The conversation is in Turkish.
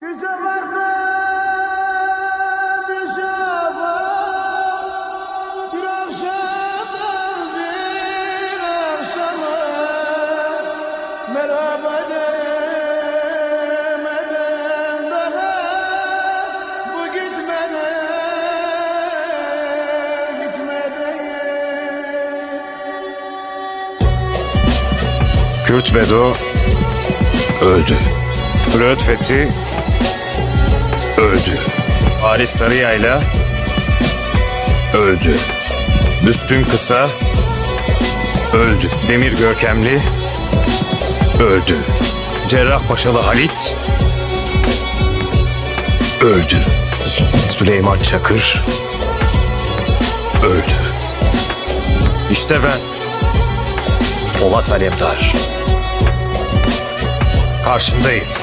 Gitmeden Kürt Bedo öldü. Flört Fethi öldü. Haris Sarıyayla öldü. Müslüm Kısa öldü. Demir Görkemli öldü. Cerrahpaşalı Halit öldü. Süleyman Çakır öldü. İşte ben Polat Alemdar. Karşındayım.